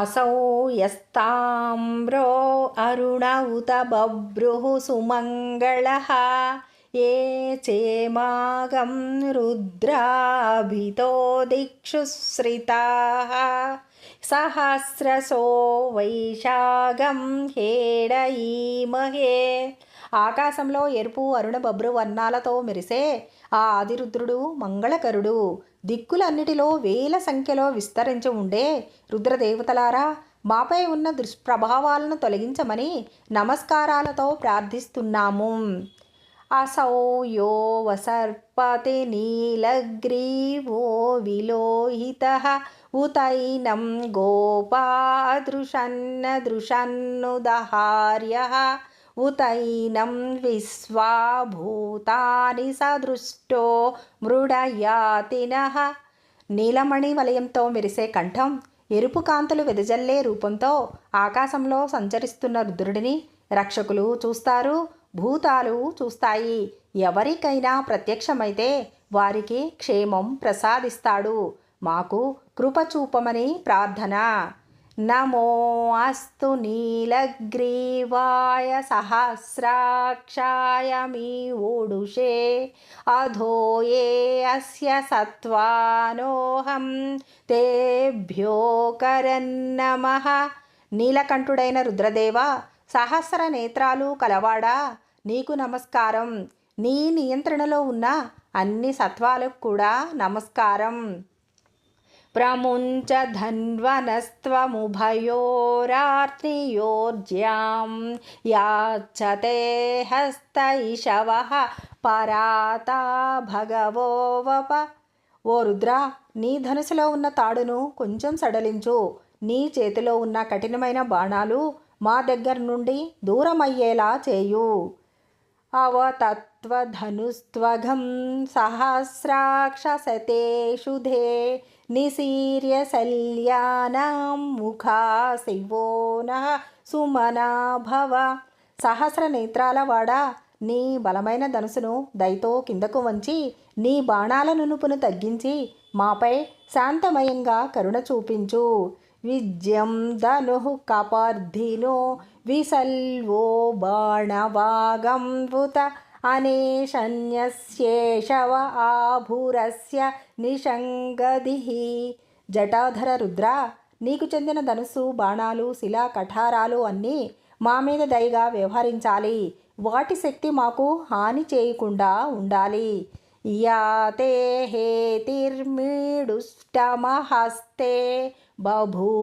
असौ यस्ताम्रो अरुण उत बभ्रुः सुमङ्गलः ये चेमागं रुद्राभितो दिक्षुश्रिताः सहस्रसो वैशागं हेडयीमहे ఆకాశంలో ఎరుపు అరుణ బబ్రు వర్ణాలతో మెరిసే ఆ ఆదిరుద్రుడు మంగళకరుడు. దిక్కులన్నిటిలో వేల సంఖ్యలో విస్తరించి ఉండే రుద్రదేవతలారా మాపై ఉన్న దుష్ప్రభావాలను తొలగించమని నమస్కారాలతో ప్రార్థిస్తున్నాము. అసౌ యో వసర్పతి నీలగ్రీవో విలోహిత ఉతైనం గోపాదృషన్న దృషన్నుదహార్య उतैनं విశ్వాభూతాని సదృష్టో మృడయాతినః నీలమణి వలయంతో మెరిసే కంఠం ఎరుపు కాంతులు వెదజల్లే రూపంతో ఆకాశంలో సంచరిస్తున్న రుద్రుడిని రక్షకులు చూస్తారు భూతాలు చూస్తాయి ఎవరికైనా ప్రత్యక్షమైతే వారికి క్షేమం ప్రసాదిస్తాడు మాకు కృప చూపమని ప్రార్థన నమో అస్తు నీలగ్రీవాయ సహస్రాక్షాయ మీ ఊడుషే. అధోయే అస్య సత్వానోహం. తేభ్యోకరన్నమః నీలకంఠుడైన రుద్రదేవ సహస్ర నేత్రాలు కలవాడా? నీకు నమస్కారం. నీ నియంత్రణలో ఉన్న అన్ని సత్వాలకు కూడా నమస్కారం. ప్రముంచ ధన్వనస్త్వముభయోరార్తియోర్జ్యాం యాచ్చతే హస్త ఇషవ పరాతా భగవోవప ఓ రుద్ర నీ ధనుసులో ఉన్న తాడును కొంచెం సడలించు. నీ చేతిలో ఉన్న కఠినమైన బాణాలు మా దగ్గర నుండి దూరమయ్యేలా చేయు. అవతత్వధనుస్త్వఘం సహస్రాక్షసతేషు ధే నిశీర్య శల్యానాం ముఖా శివో సుమనాభవ సుమనా భవ సహస్ర నేత్రాల వాడ నీ బలమైన ధనుసును దయతో కిందకు వంచి నీ బాణాల నునుపును తగ్గించి మాపై శాంతమయంగా కరుణ చూపించు. విజ్యం ధను కపర్ధినో విసల్వో బాణవాగంబుత అనేషన్యశేషవ ఆభురస్య నిషంగది. జటాధర రుద్ర నీకు చెందిన ధనుసు బాణాలు శిలా కఠారాలు అన్నీ మా మీద దయగా వ్యవహరించాలి. వాటి శక్తి మాకు హాని చేయకుండా ఉండాలి. या ते हेतिर्मीडुष्टमहस्ते बभू